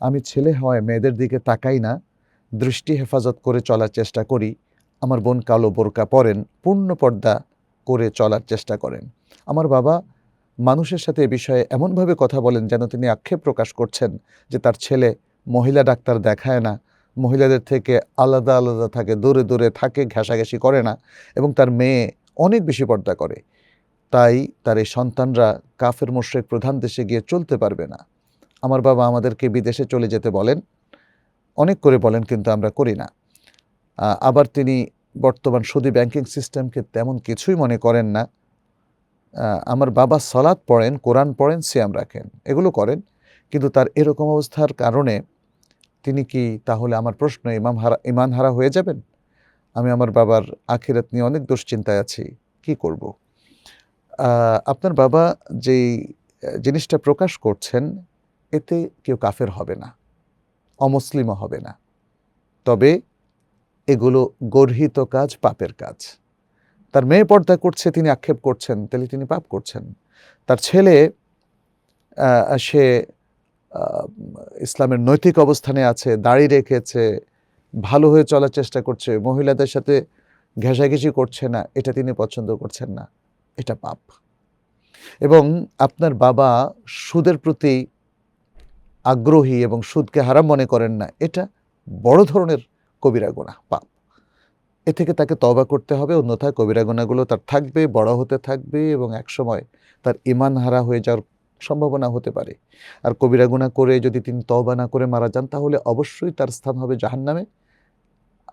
আমি ছেলে হওয়ায় মেয়েদের দিকে তাকাই না, দৃষ্টি হেফাজত করে চলার চেষ্টা করি। আমার বোন কালো বোরকা পরেন, পূর্ণ পর্দা করে চলার চেষ্টা করেন। আমার বাবা মানুষের সাথে এ বিষয়ে এমনভাবে কথা বলেন যেন তিনি আক্ষেপ প্রকাশ করছেন যে তার ছেলে মহিলা ডাক্তার দেখায় না, মহিলাদের থেকে আলাদা আলাদা থাকে, দূরে দূরে থাকে, ঘেঁষাঘেঁষি করে না এবং তার মেয়ে অনেক বেশি পর্দা করে। তাই তার এই সন্তানরা কাফের মোশ্রেক প্রধান দেশে গিয়ে চলতে পারবে না। আমার বাবা আমাদেরকে বিদেশে চলে যেতে বলেন। অনেক করে বলেন, কিন্তু আমরা করি না। আবার তিনি বর্তমান সুদী ব্যাংকিং সিস্টেমকে তেমন কিছুই মনে করেন না। আমার বাবা সলাৎ পড়েন, কোরআন পড়েন, সিয়াম রাখেন, এগুলো করেন। কিন্তু তার এরকম অবস্থার কারণে তিনি কি তাহলে আমার প্রশ্ন ইমাম হারা ইমান হারা হয়ে যাবেন? আমি আমার বাবার আখিরাত নিয়ে অনেক দুশ্চিন্তায় আছি, কি করব? আপনার বাবা যেই জিনিসটা প্রকাশ করছেন এতে কেউ কাফের হবে না, অমুসলিমও হবে না। তবে এগুলো গর্হিত কাজ, পাপের কাজ। তার মেয়ে পর্দা করছে, তিনি আক্ষেপ করছেন তাহলে তিনি পাপ করছেন। তার ছেলে সে ইসলামের নৈতিক অবস্থানে আছে, দাড়ি রেখেছে, ভালো হয়ে চলার চেষ্টা করছে, মহিলাদের সাথে ঘেঁষাঘেঁষি করছে না, এটা তিনি পছন্দ করছেন না, এটা পাপ। এবং আপনার বাবা সুদের প্রতি আগ্রহী এবং সুদকে হারাম মনে করেন না। এটা বড় ধরনের কবিরা গোনা পাপ। এ থেকে তাকে তবা করতে হবে, অন্যথায় কবিরা গোনাগুলো তার থাকবে, বড় হতে থাকবে এবং একসময় তার ইমান হারা হয়ে যাওয়ার সম্ভাবনা হতে পারে। আর কবিরা গুনাহ করে যদি তিনি তবা না করে মারা যান, তাহলে অবশ্যই তার স্থান হবে জাহান্নামে।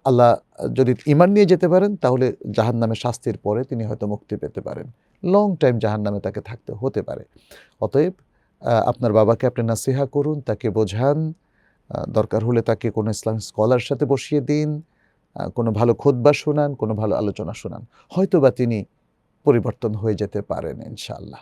আল্লাহ যদি ইমান নিয়ে যেতে পারেন, তাহলে জাহান্নামে শাস্তির পরে তিনি হয়তো মুক্তি পেতে পারেন। লং টাইম জাহান্নামে তাকে থাকতে হতে পারে। অতএব আপনার বাবাকে আপনি নাসিহা করুন, তাকে বোঝান দরকার হলে তাকে কোনো ইসলাম স্কলার সাথে বসিয়ে দিন কোনো ভালো খোদবা শোনান, কোনো ভালো আলোচনা শোনান। হয়তো বা তিনি পরিবর্তন হয়ে যেতে পারেন, ইনশাআল্লাহ।